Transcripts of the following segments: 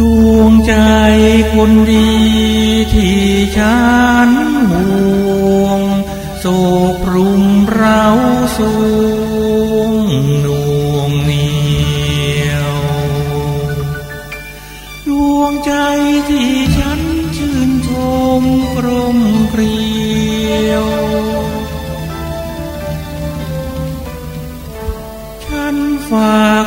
ดวงใจคนดีที่ฉันห่วงโศกรุมเราสูงดวงเหนียวดวงใจที่ฉันชื่นชมกรมเกลียว ฉันฝาก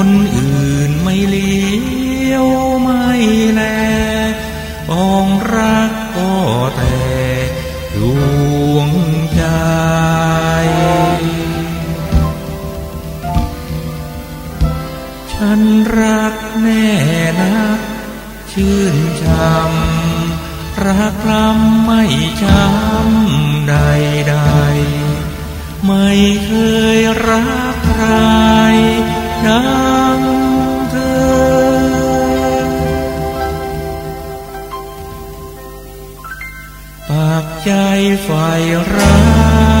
คนอื่นไม่เลี้ยวไม่แลปองรักก็แต่ดวงใจ ฉันรักแน่นัก ชื่นชำรักลำไม่ช้ำใดใดๆไม่เคยรัก ใจฝ่ายรัก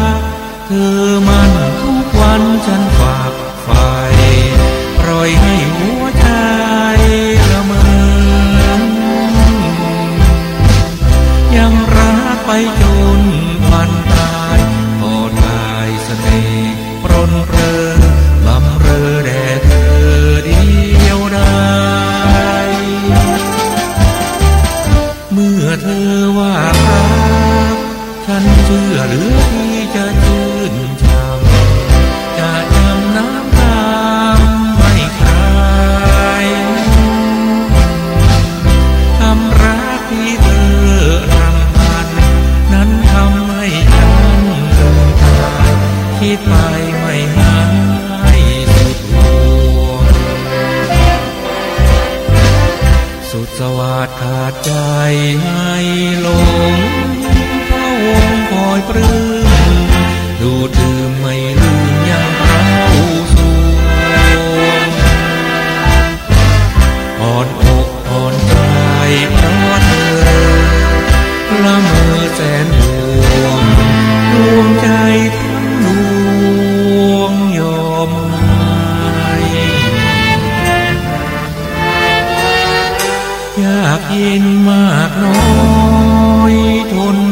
รือที่จะชื่นชมจะจำน้ำตาไม่คลายคำรักที่เธอรำพัน นั้นทำให้ฉันเดินทาคิดไปไม่หายสุดห่วงสุดสวัสดขาดใจให้หลงากเย็นมากน้อยทน